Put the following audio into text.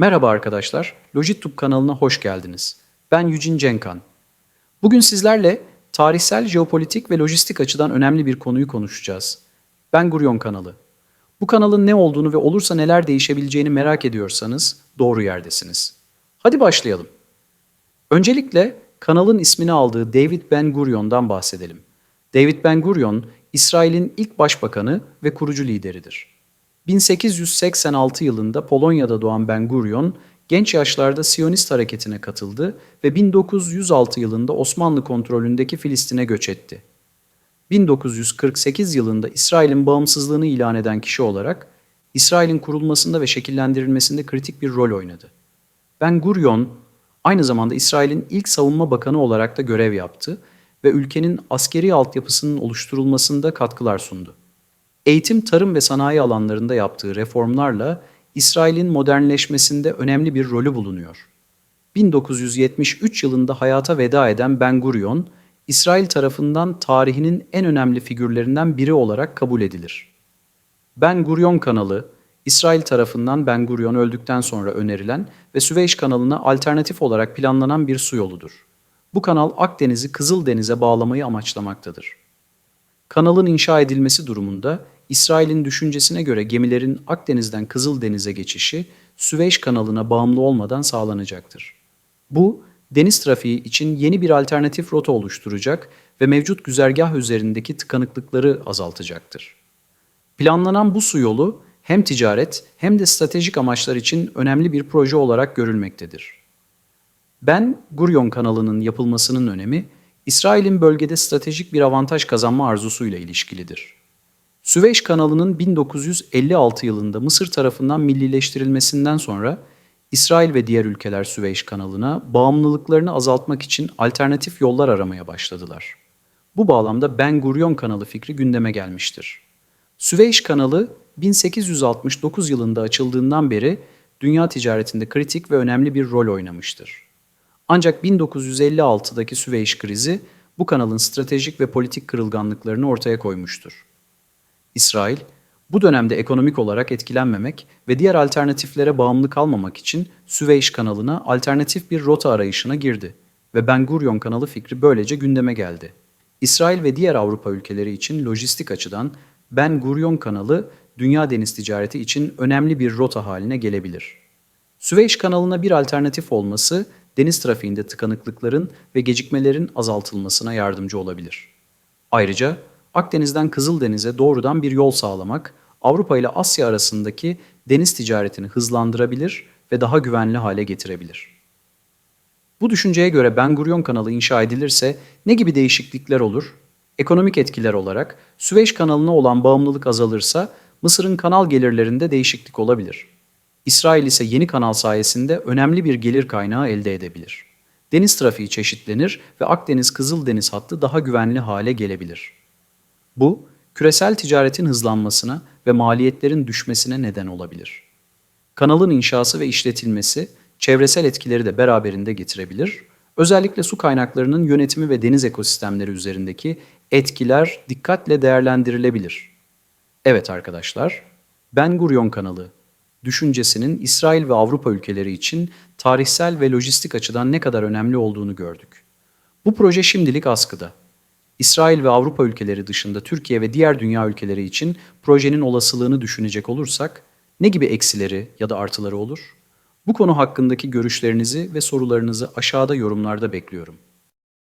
Merhaba arkadaşlar, Logitube kanalına hoş geldiniz. Ben Yücin Cenkan. Bugün sizlerle tarihsel, jeopolitik ve lojistik açıdan önemli bir konuyu konuşacağız. Ben Gurion kanalı. Bu kanalın ne olduğunu ve olursa neler değişebileceğini merak ediyorsanız doğru yerdesiniz. Hadi başlayalım. Öncelikle kanalın ismini aldığı David Ben Gurion'dan bahsedelim. David Ben Gurion, İsrail'in ilk başbakanı ve kurucu lideridir. 1886 yılında Polonya'da doğan Ben Gurion, genç yaşlarda Siyonist hareketine katıldı ve 1906 yılında Osmanlı kontrolündeki Filistin'e göç etti. 1948 yılında İsrail'in bağımsızlığını ilan eden kişi olarak İsrail'in kurulmasında ve şekillendirilmesinde kritik bir rol oynadı. Ben Gurion aynı zamanda İsrail'in ilk savunma bakanı olarak da görev yaptı ve ülkenin askeri altyapısının oluşturulmasında katkılar sundu. Eğitim, tarım ve sanayi alanlarında yaptığı reformlarla İsrail'in modernleşmesinde önemli bir rolü bulunuyor. 1973 yılında hayata veda eden Ben Gurion, İsrail tarafından tarihinin en önemli figürlerinden biri olarak kabul edilir. Ben Gurion kanalı, İsrail tarafından Ben Gurion öldükten sonra önerilen ve Süveyş kanalına alternatif olarak planlanan bir su yoludur. Bu kanal Akdeniz'i Kızıldeniz'e bağlamayı amaçlamaktadır. Kanalın inşa edilmesi durumunda İsrail'in düşüncesine göre gemilerin Akdeniz'den Kızıldeniz'e geçişi Süveyş kanalına bağımlı olmadan sağlanacaktır. Bu, deniz trafiği için yeni bir alternatif rota oluşturacak ve mevcut güzergah üzerindeki tıkanıklıkları azaltacaktır. Planlanan bu su yolu hem ticaret hem de stratejik amaçlar için önemli bir proje olarak görülmektedir. Ben Gurion kanalının yapılmasının önemi, İsrail'in bölgede stratejik bir avantaj kazanma arzusuyla ilişkilidir. Süveyş kanalının 1956 yılında Mısır tarafından millileştirilmesinden sonra İsrail ve diğer ülkeler Süveyş kanalına bağımlılıklarını azaltmak için alternatif yollar aramaya başladılar. Bu bağlamda Ben Gurion kanalı fikri gündeme gelmiştir. Süveyş kanalı 1869 yılında açıldığından beri dünya ticaretinde kritik ve önemli bir rol oynamıştır. Ancak 1956'daki Süveyş krizi bu kanalın stratejik ve politik kırılganlıklarını ortaya koymuştur. İsrail, bu dönemde ekonomik olarak etkilenmemek ve diğer alternatiflere bağımlı kalmamak için Süveyş kanalına alternatif bir rota arayışına girdi ve Ben Gurion kanalı fikri böylece gündeme geldi. İsrail ve diğer Avrupa ülkeleri için lojistik açıdan Ben Gurion kanalı dünya deniz ticareti için önemli bir rota haline gelebilir. Süveyş kanalına bir alternatif olması deniz trafiğinde tıkanıklıkların ve gecikmelerin azaltılmasına yardımcı olabilir. Ayrıca Akdeniz'den Kızıldeniz'e doğrudan bir yol sağlamak, Avrupa ile Asya arasındaki deniz ticaretini hızlandırabilir ve daha güvenli hale getirebilir. Bu düşünceye göre Ben Gurion kanalı inşa edilirse ne gibi değişiklikler olur? Ekonomik etkiler olarak Süveyş kanalına olan bağımlılık azalırsa Mısır'ın kanal gelirlerinde değişiklik olabilir. İsrail ise yeni kanal sayesinde önemli bir gelir kaynağı elde edebilir. Deniz trafiği çeşitlenir ve Akdeniz-Kızıldeniz hattı daha güvenli hale gelebilir. Bu, küresel ticaretin hızlanmasına ve maliyetlerin düşmesine neden olabilir. Kanalın inşası ve işletilmesi çevresel etkileri de beraberinde getirebilir. Özellikle su kaynaklarının yönetimi ve deniz ekosistemleri üzerindeki etkiler dikkatle değerlendirilebilir. Evet arkadaşlar, Ben Gurion kanalı düşüncesinin İsrail ve Avrupa ülkeleri için tarihsel ve lojistik açıdan ne kadar önemli olduğunu gördük. Bu proje şimdilik askıda. İsrail ve Avrupa ülkeleri dışında Türkiye ve diğer dünya ülkeleri için projenin olasılığını düşünecek olursak ne gibi eksileri ya da artıları olur? Bu konu hakkındaki görüşlerinizi ve sorularınızı aşağıda yorumlarda bekliyorum.